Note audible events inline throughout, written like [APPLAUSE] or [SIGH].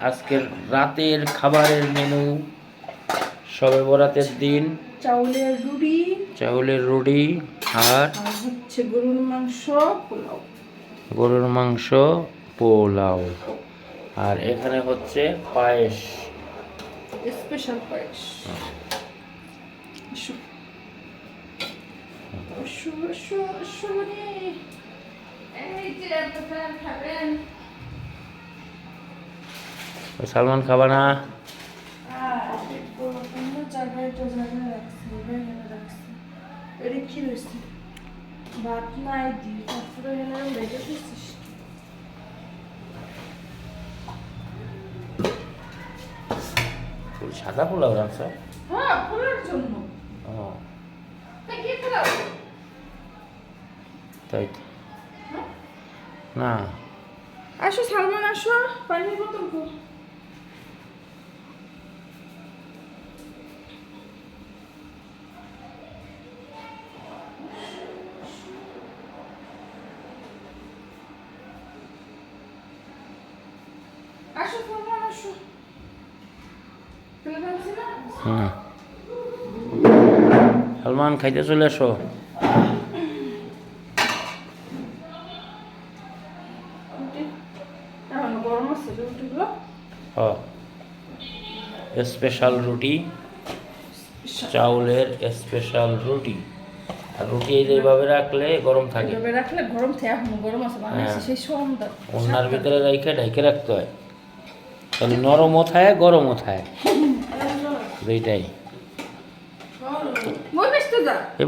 আজকের রাতের খাবারের মেনু সবে বরাতের দিন। চাউলের রুটি। চাউলের রুটি আর হচ্ছে গরুর মাংস পোলাও। গরুর মাংস পোলাও। আর এখানে হচ্ছে পায়েস। স্পেশাল পায়েস। এসো, এসো রে। এই যে আপনারা খাবেন। রেখে দিচ্ছিস। ওই সাদা পোলাও রাখছ হ্যাঁ, জন্য। ও? তাই তো। হ্যাঁ? না আসো সালমান আসো পানির বোতল আসো না সালমান খাইতে চলে আসো। স্পেশাল রুটি। চাউলের স্পেশাল রুটি। আর রুটি এই যে এইভাবে রাখলে গরম থাকে। রাখলে গরম থাকে এখন গরম আছে হ্যাঁ। সেই সন্ধ্যা ওনার ভিতরে ঢেকে রাখতে হয়। তাহলে নরমও থাকে গরমও থাকে [LAUGHS] দুইটাই। এই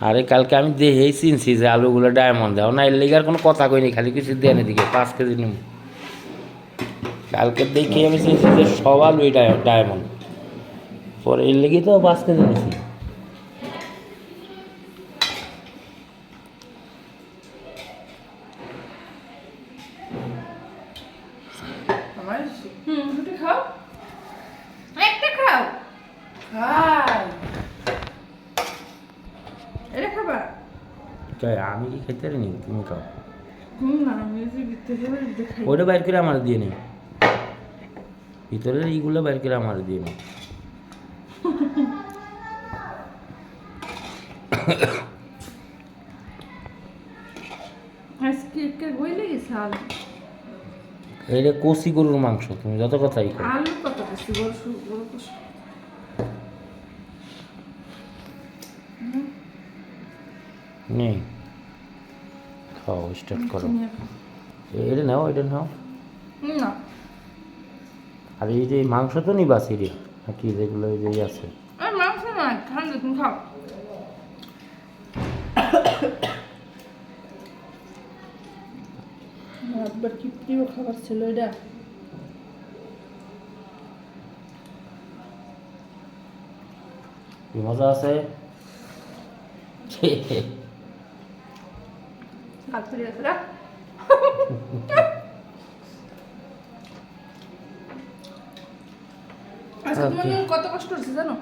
আরে কালকে আমি দেখেই চিনছি যে আলুগুলো ডায়মন্ড দাও না এর লেগে আর কোনো কথা কইনি খালি কিছু দেয় দেন এদিকে পাঁচ কেজি নিম। কালকে দেখে আমি চিনছি যে সব আলুই ডায়মন্ড পরে এর লেগে তো পাঁচ কেজি নিছি আমার হুম রুটি খাও একটা খাও খাও এটা খাবা? তাই আমি কি খেতে পারিনি? তুমি খাও। না ওইটা বাইর করে আমার দিয়ে নি। ভিতরের এইগুলো বাইর করে আমার দিয়ে নি। এইটা কষি গরুর মাংস তুমি যত কথাই আলু কত বেশি বড় সু- বড় কষা নেই খাও স্টার্ট করো এটা নাও এটা নাও না আর এই যে মাংস তো নিবাসি রে কি যেগুলো এই যে আছে মাংস না ঠান্ডা তুমি খাও একবার কি প্রিয় খাবার ছিল এটা মজা আছে কালকে আছে না আজকে তোমার কত কষ্ট হচ্ছে জানো?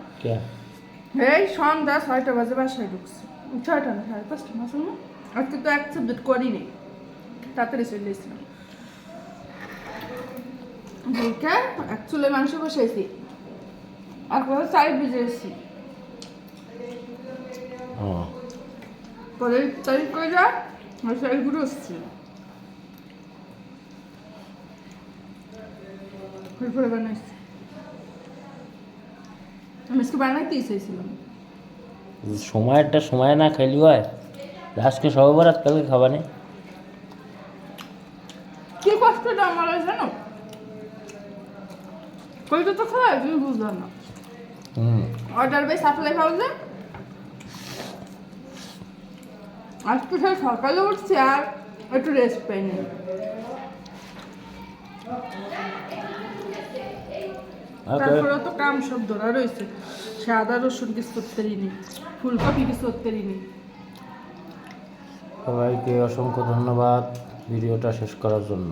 এই সন্ধ্যা ছয়টা বাজে বাসায় ঢুকছে। ছয়টা না সাড়ে পাঁচটা মাস আজকে তো এক সাবজেক্ট করিনি। তাড়াতাড়ি চলে এসেছিলাম। ঢুকে এক চুলে মাংস বসাইছি। আর পরে চাই ভিজে এসেছি। করে যা আর চাইগুলো এসেছি পরে বানাইছি আমি আজকে বানাইতেই চাইছিলাম। সময়েরটা সময় না খাইলি হয়। আজকে সবাই বরাত কালকে খাবানে কি কষ্টটা আমার জানো? কইটা তো খাওয়া তুমি বুঝলো না। হুম। অর্ডার বাই সাপ্লাই হাউসে আজকে স্যার সকালে উঠছি আর একটু রেস্ট পাইনি তারপরে তো কাম সব ধরা রয়েছে। সাদা রসুন কিছু করতে পারিনি ফুলকপি কিছু করতে পারিনি সবাইকে অসংখ্য ধন্যবাদ ভিডিওটা শেষ করার জন্য।